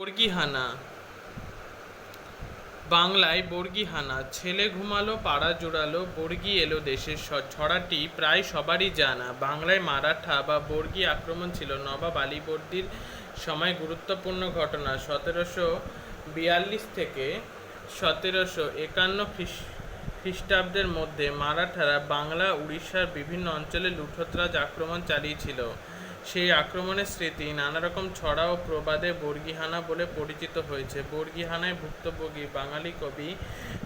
বর্গিহানা। বাংলায় বর্গিহানা, ছেলে ঘুমালো, পাড়া জোড়ালো, বর্গি এলো দেশের ছড়াটি প্রায় সবারই জানা। বাংলায় মারাঠা বা বর্গি আক্রমণ ছিল নবাব আলীবর্দীর সময় গুরুত্বপূর্ণ ঘটনা। সতেরোশো বিয়াল্লিশ থেকে সতেরোশো একান্ন খ্রিস- খ্রিস্টাব্দের মধ্যে মারাঠারা বাংলা, উড়িষ্যার বিভিন্ন অঞ্চলে লুঠতরাজ আক্রমণ চালিয়েছিল। সেই আক্রমণের স্মৃতি নানা রকম ছড়া ও প্রবাদে বর্গিহানা বলে পরিচিত হয়েছে। বর্গিহানায় ভুক্তভোগী বাঙালি কবি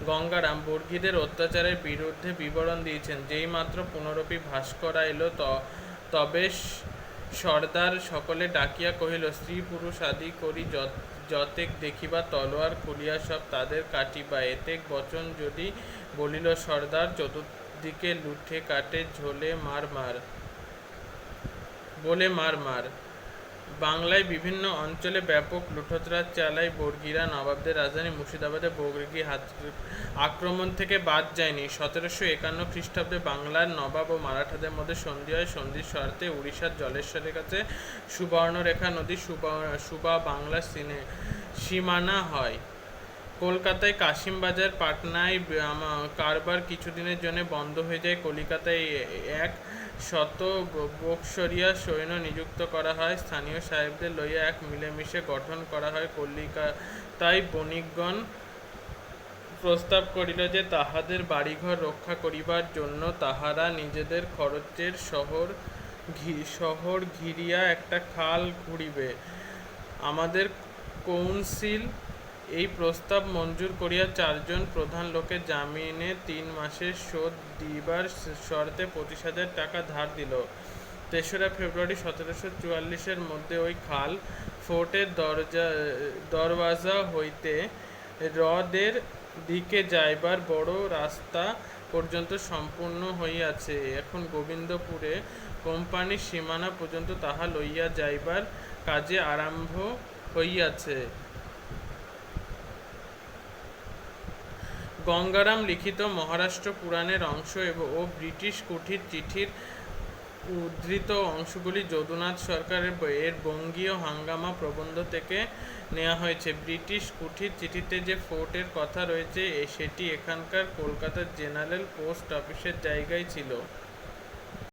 গঙ্গারাম বর্গীদের অত্যাচারের বিরুদ্ধে বিবরণ দিয়েছেন, যেই মাত্র পুনরপি ভাস্করা এলো তবে সর্দার সকলে ডাকিয়া কহিল, স্ত্রী পুরুষ আদি করি যত- যতেক দেখিবা তলোয়ার খুলিয়া সব তাদের কাটিবা। এতেক বচন যদি বলিল সর্দার, চতুর্দিকে লুঠে কাটে ঝোলে মার মার। বলে মার মার। বাংলায় বিভিন্ন অঞ্চলে ব্যাপক লুঠতরাজ চালায় বর্গিরা নবাবদের রাজধানী মুর্শিদাবাদে বর্গী হাত আক্রমণ থেকে বাদ যায়নি। সতেরোশো একান্ন খ্রিস্টাব্দে বাংলার নবাব ও মারাঠাদের মধ্যে সন্ধি হয় সন্ধির শর্তে উড়িষ্যার জলেশ্বরের কাছে। সুবর্ণরেখা নদী সুবা সুবা বাংলা সিনে, সীমানা হয়। কলকাতায় কাশিমবাজার, পাটনায় কারবার কিছুদিনের জন্য বন্ধ হয়ে যায়। কলিকাতায় এক শত ব- বৎসরিয়া সৈন্য নিযুক্ত করা হয়। স্থানীয় সাহেবদের লইয়া এক মিলেমিশে গঠন করা হয়। কলিকাতায় বণিকগণ প্রস্তাব করিল যে, তাহাদের বাড়িঘর রক্ষা করিবার জন্য তাহারা নিজেদের খরচের শহর ঘি- শহর ঘিরিয়া একটা খাল ঘুরিবে আমাদের কৌন্সিল এই প্রস্তাব মঞ্জুর করিয়া চারজন প্রধান লোকে জামিনে তিন মাসের শোধ দিবার শর্তে পঁচিশ হাজার টাকা ধার দিল। তেসরা ফেব্রুয়ারি সতেরোশো চুয়াল্লিশের মধ্যে ওই খাল ফোর্টের দরজা, দরওয়াজা হইতে হ্রদের দিকে যাইবার বড় রাস্তা পর্যন্ত সম্পূর্ণ হইয়াছে। এখন গোবিন্দপুরে কোম্পানির সীমানা পর্যন্ত তাহা লইয়া যাইবার কাজে আরম্ভ হইয়াছে। গঙ্গারাম লিখিত মহারাষ্ট্র পুরাণের অংশ এবং ও ব্রিটিশ কুঠির চিঠির উদ্ধৃত অংশগুলি যদুনাথ সরকারের এর বঙ্গীয় হাঙ্গামা প্রবন্ধ থেকে নেওয়া হয়েছে। ব্রিটিশ কুঠির চিঠিতে যে ফোর্টের কথা রয়েছে সেটি এখানকার কলকাতার জেনারেল পোস্ট অফিসের জায়গায় ছিল।